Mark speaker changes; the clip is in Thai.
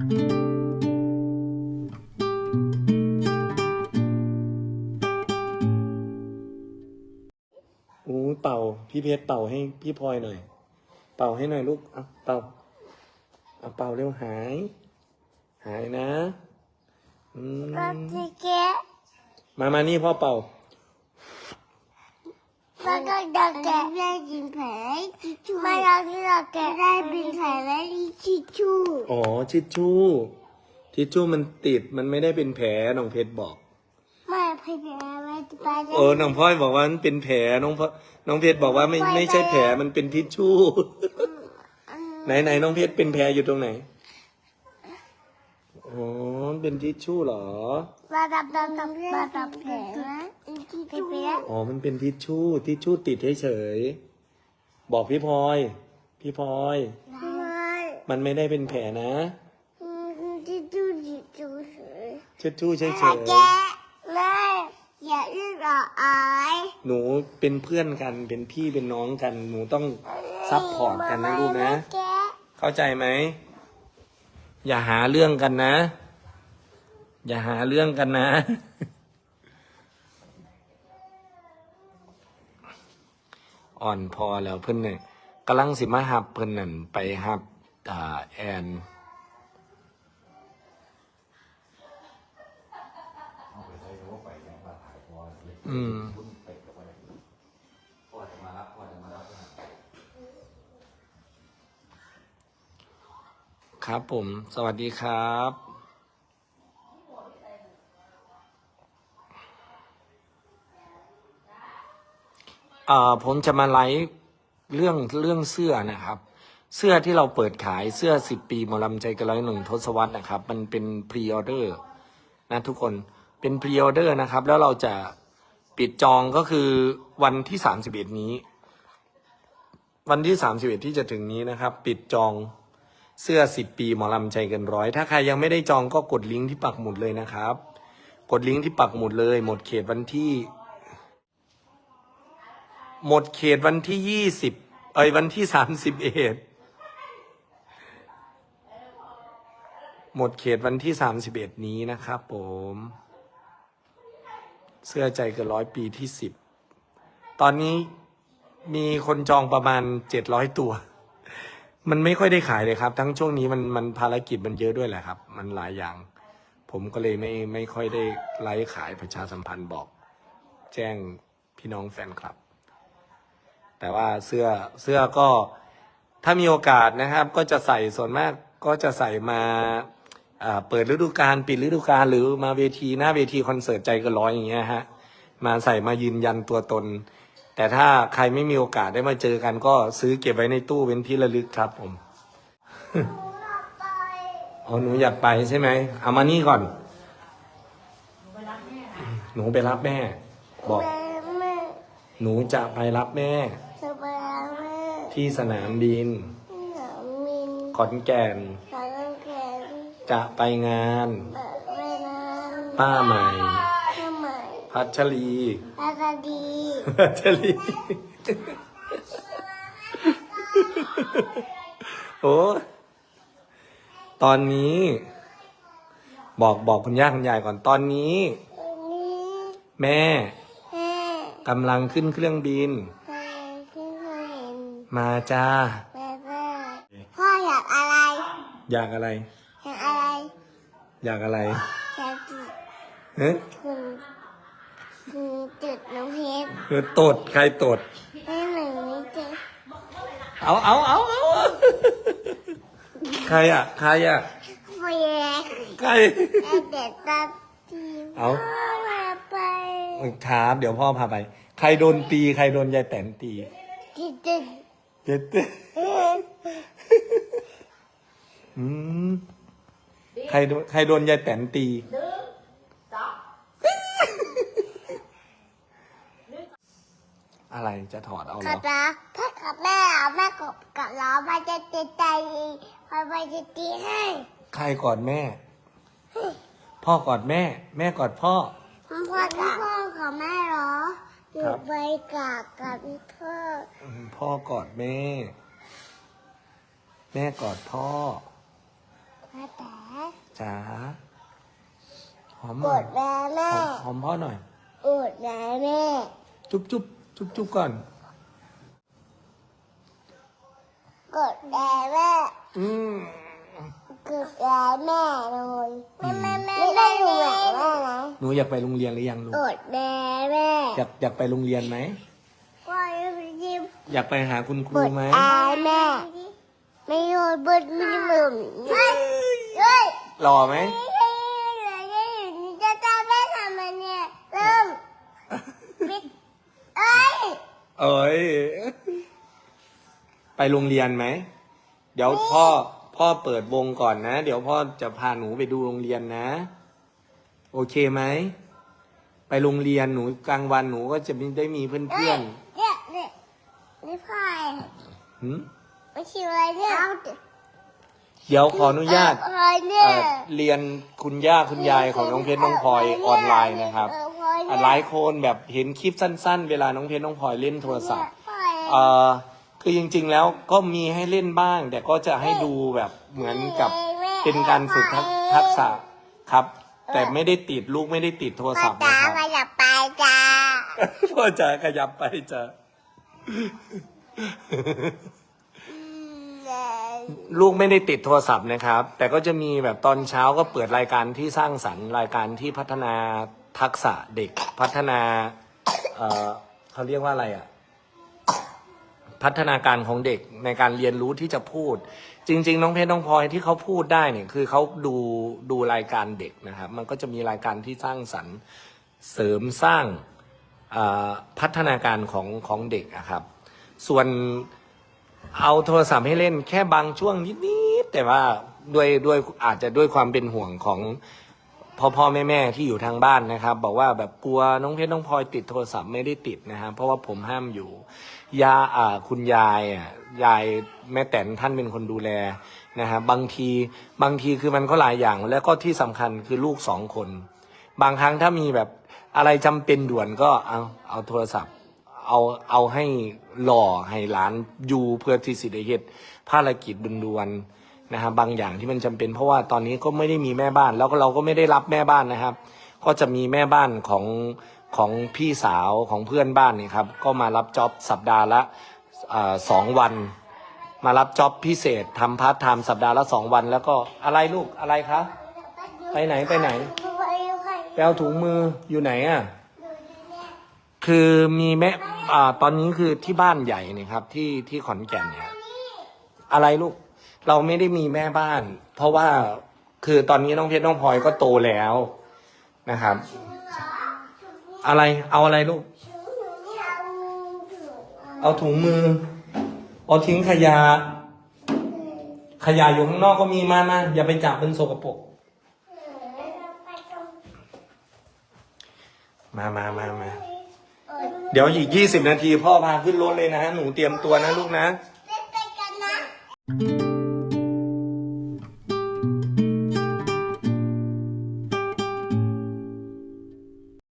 Speaker 1: อู้เป่า พี่เพชรเป่าให้พี่พลอยหน่อย เป่าให้หน่อยลูกเอาเป่าเอาเป่าเร็วหาย หายนะ อืม
Speaker 2: ก็จะแกะ
Speaker 1: มามานี่พ่อเป่า
Speaker 2: แล้วก็จะแกะได้กินแผลทิชชู่ไม่เราที่เราแกะได้เป็นแผลและทิชชู่
Speaker 1: อ๋อทิชชู่ทิชชู่มันติดมันไม่ได้เป็นแผลน้องเพชรบอก
Speaker 2: ไม่พยายามไม่ไปได้
Speaker 1: เออน้องพลอยบอกว่ามันเป็นแผลน้องพลอยน้องเพชรบอกว่าไม่ไม่ใช่แผลมันเป็นทิชชู่ ไหนไหนน้องเพชรเป็นแผลอยู่ตรงไหน อ๋อเป็นทิชชู่เหรอ
Speaker 2: มาดับดับดับมาดับแผลนะทิชชู่
Speaker 1: อ๋อ มันเป็นทิชชู่ ทิชชู่ติดเฉยๆบอกพี่พลอย พี่พลอย
Speaker 2: ไม่
Speaker 1: มันไม่ได้เป็นแผลนะ
Speaker 2: ทิชชู่ทิชชู่เฉย
Speaker 1: ทิชชู่เฉย
Speaker 2: แกะไม่อย่าอึ้งหรออาย
Speaker 1: หนูเป็นเพื่อนกันเป็นพี่เป็นน้องกัน หนูต้องซัพพอร์ตกันนะลูกนะ
Speaker 2: แกะ
Speaker 1: เข้าใจไหม อย่าหาเรื่องกันนะ อย่าหาเรื่องกันนะ อ่อนพอแล้วเพิ่อนเนี่ยกำลังสิมาหับเพิ่อนนั่นไปหับอ่าแอนอืม ครับผม สวัสดีครับ อ่า ผมจะมาไลฟ์เรื่องเรื่องเสื้อนะครับ เสื้อที่เราเปิดขายเสื้อสิบปีหมอลำใจกระร้อยหนึ่งทศวรรษนะครับ มันเป็นพรีออเดอร์นะทุกคน เป็นพรีออเดอร์นะครับ แล้วเราจะปิดจองก็คือวันที่สามสิบเอ็ดนี้ วันที่สามสิบเอ็ดที่จะถึงนี้นะครับ ปิดจอง เสื้อสิบปี หมอลำใจเกินร้อย ถ้าใครยังไม่ได้จองก็กดลิงก์ที่ปักหมุดเลยนะครับ กดลิงก์ที่ปักหมุดเลย หมดเขตวันที่ หมดเขตวันที่ยี่สิบเอ้ยวันที่สามสิบเอ็ดหมดเขตวันที่สามสิบเอ็ดนี้นะครับผม เสื้อใจเกินร้อยปีที่สิบตอนนี้มีคนจองประมาณเจ็ดร้อยตัว มันไม่ค่อยได้ขายเลยครับ ทั้งช่วงนี้มันมันภารกิจมันเยอะด้วยแหละครับ มันหลายอย่าง ผมก็เลยไม่ไม่ค่อยได้ไลฟ์ขายประชาสัมพันธ์บอก แจ้งพี่น้องแฟนคลับ แต่ว่าเสื้อเสื้อก็ถ้ามีโอกาสนะครับ ก็จะใส่ส่วนมากก็จะใส่มาเปิดฤดูกาลปิดฤดูกาลหรือมาเวทีหน้าเวทีคอนเสิร์ตใจก็ร้อยอย่างเงี้ยฮะมาใส่มายืนยันตัวตน แต่ถ้าใครไม่มีโอกาสได้มาเจอกันก็ซื้อเก็บไว้ในตู้เป็นที่ระลึกครับผมอ๋อหนูอยากไปใช่ไหมเอามานี่ก่อน หนูไปรับแม่ บอก
Speaker 2: แม่แม่
Speaker 1: หนูจะไปรับแม่
Speaker 2: จะไปแล้วแม่
Speaker 1: ที่สนามบิน
Speaker 2: ที่สนามบิน
Speaker 1: ขอนแก่น
Speaker 2: สายน้ำแข็ง
Speaker 1: จะไปงาน
Speaker 2: แบบแม่น้ำ
Speaker 1: ป้าใหม่
Speaker 2: ทำไม
Speaker 1: พัชรี
Speaker 2: ตาตาดี
Speaker 1: พัชรี โอ้ ตอนนี้ บอกบอกคุณย่าคุณยายก่อน ตอนนี้
Speaker 2: ตรงนี้
Speaker 1: แม่
Speaker 2: แม่
Speaker 1: กำลังขึ้นเครื่องบิน
Speaker 2: ใครที่เคยเห็น
Speaker 1: มาจ้า
Speaker 2: แม่แม่พ่ออยากอะไร
Speaker 1: อยากอะไร
Speaker 2: อยากอะไร
Speaker 1: อยากอะไร
Speaker 2: อยากจุด
Speaker 1: เฮ้ย
Speaker 2: คุณคือจุดน้ำเพชร
Speaker 1: คือตดใครตด
Speaker 2: แม่หนึ่งนี่จุด
Speaker 1: เอาเอาเอาเอาใครอะ ใครอะ
Speaker 2: เฟีย
Speaker 1: ใคร
Speaker 2: เด็ดตัดที
Speaker 1: เอา
Speaker 2: พ่อมาไป
Speaker 1: ครับเดี๋ยวพ่อพาไป ใครโดนตี ใครโดนยายแตนตี
Speaker 2: ที่จุด
Speaker 1: เจ็ดอืม ใครโดนใครโดนยายแตนตี อะไรจะถอดเอาเหร
Speaker 2: กับ
Speaker 1: อ
Speaker 2: นะพ่อกับแม่เอาแม่กับกับเรามาจะตีใจพอไปจะตีให้
Speaker 1: ใครกอดแม่ พ่อกอดแม่ แม่กอดพ่อ
Speaker 2: พ่อกับพ่อกับแม่เหรออ
Speaker 1: ครั
Speaker 2: ยู่
Speaker 1: บ
Speaker 2: ไปกับกับพ่อ
Speaker 1: อืมพ่อกอดแม่ แม่กอดพ่อ
Speaker 2: พ่อแต่
Speaker 1: จ๋าหอมห
Speaker 2: ก
Speaker 1: น่อย
Speaker 2: ดแม่แม่
Speaker 1: หอมหอมพ่อหน่อย
Speaker 2: กดแม่แม่
Speaker 1: จุ๊บจุ๊บ จุ๊บจุ๊บก่อน
Speaker 2: กดแม่แม่
Speaker 1: อืม
Speaker 2: กดแม่แม่เลยแม่แม่แม่ไม่ได้ดูแบบแม่นะ
Speaker 1: หนูอยากไปโรงเรียนหรือยังลูก
Speaker 2: กดแม่แม่
Speaker 1: อยากอยากไปโรงเรียนไหม
Speaker 2: ว่าจะยิ้ม
Speaker 1: อยากไปหาคุณค
Speaker 2: ก
Speaker 1: รู
Speaker 2: ด
Speaker 1: ไหม
Speaker 2: แม่แม่ไม่โยนบนมือมือเฮ้ยเฮ้ย
Speaker 1: หล่อไหม
Speaker 2: จะทำได้ทำไมเนี่ยเริ่มปิดเอ้ย
Speaker 1: เอ้ย ไปโรงเรียนไหม เดี๋ยวพ่อพ่อเปิดวงก่อนนะ เดี๋ยวพ่อจะพาหนูไปดูโรงเรียนนะ โอเคไหม ไปโรงเรียนหนูกลางวันหนูก็จะไม่ได้มีเพื่อน
Speaker 2: เนี่ยเนี่ยนี่พาย
Speaker 1: ๆหืม
Speaker 2: ไม่ใช่อะไรเนี่ย
Speaker 1: เดี๋ยวขออนุญาต
Speaker 2: พายเนี่ย
Speaker 1: เอ่อเรียนคุณย่าคุณยายของน้องเพชรน้องพลอยออนไลน์นะครับ
Speaker 2: เออพล อย
Speaker 1: อะ
Speaker 2: เนี่ย
Speaker 1: หลายคนแบบเห็นคลิปสั้น ๆ เวลาน้องเพชรน้องพลอยเล่นโทรศัพท์
Speaker 2: พลอย
Speaker 1: เอ่อคือจริง ๆ แล้วก็มีให้เล่นบ้าง แต่ก็จะให้ดูแบบเหมือนกับเป็นการฝึกทักทักษะครับ แต่ไม่ได้ติดลูกไม่ได้ติดโทรศัพท์
Speaker 2: จ้า
Speaker 1: นะครับ
Speaker 2: มาอย่าไปจ้า
Speaker 1: พ่อจะขยับไปจะ
Speaker 2: อืมเอ่อ
Speaker 1: ลูกไม่ได้ติดโทรศัพท์นะครับ แต่ก็จะมีแบบตอนเช้าก็เปิดรายการที่สร้างสรรค์รายการที่พัฒนา ทักษะเด็กพัฒนาเอ่อเขาเรียกว่าอะไรอะพัฒนาการของเด็กในการเรียนรู้ที่จะพูด จริง ๆ น้องเพชรน้องพลอยที่เขาพูดได้เนี่ยคือเขาดูดูรายการเด็กนะครับ มันก็จะมีรายการที่สร้างสรรค์เสริมสร้างพัฒนาการของของเด็กอะครับ ส่วนเอาโทรศัพท์ให้เล่นแค่บางช่วงนิดๆแต่ว่าด้วยด้วยอาจจะด้วยความเป็นห่วงของ พ่อพ่อแม่แม่ที่อยู่ทางบ้านนะครับ บอกว่าแบบกลัวน้องเพชรน้องพลอยติดโทรศัพท์ไม่ได้ติดนะครับเพราะว่าผมห้ามอยู่ยาอ่าคุณยายอะยายแม่แตนท่านเป็นคนดูแลนะครับบางทีบางทีคือมันก็หลายอย่างแล้วก็ที่สำคัญคือลูกสองคน บางครั้งถ้ามีแบบอะไรจำเป็นด่วนก็เอาเอาโทรศัพท์ เอาเอาให้หล่อให้หลานอยู่เพื่อที่สิได้เฮ็ดภารกิจด่วนๆน นะครับบางอย่างที่มันจำเป็น เพราะว่าตอนนี้ก็ไม่ได้มีแม่บ้าน แล้วก็เราก็ไม่ได้รับแม่บ้านนะครับ ก็จะมีแม่บ้านของของพี่สาวของเพื่อนบ้านนี่ครับก็มารับจ็อบสัปดาห์ละสองวัน มารับจ็อบพิเศษทำพาร์ทไทม์สัปดาห์ละสองวัน แล้วก็อะไรลูกอะไรคะไปไหนไปไหน
Speaker 2: ไป
Speaker 1: เอาถุงมืออยู่ไหนอะคือมีแม่อ่าตอนนี้คือที่บ้านใหญ่นี่ครับที่ที่ขอนแก่นเนี่ยอะไรลูก เราไม่ได้มีแม่บ้าน เพราะว่าคือตอนนี้น้องเพชรน้องพลอยก็โตแล้วนะครับ อะไรเอาอะไรลูก เอาถุงมือ เอาทิ้งขยะ ขยะอยู่ข้างนอกก็มีมามาอย่าไปจับมันสกปรกมามามามาเดี๋ยวอีกยี่สิบนาทีพ่อพาขึ้นรถเลยนะ หนูเตรียมตัวนะลูกนะ
Speaker 2: เล่นไปกันนะ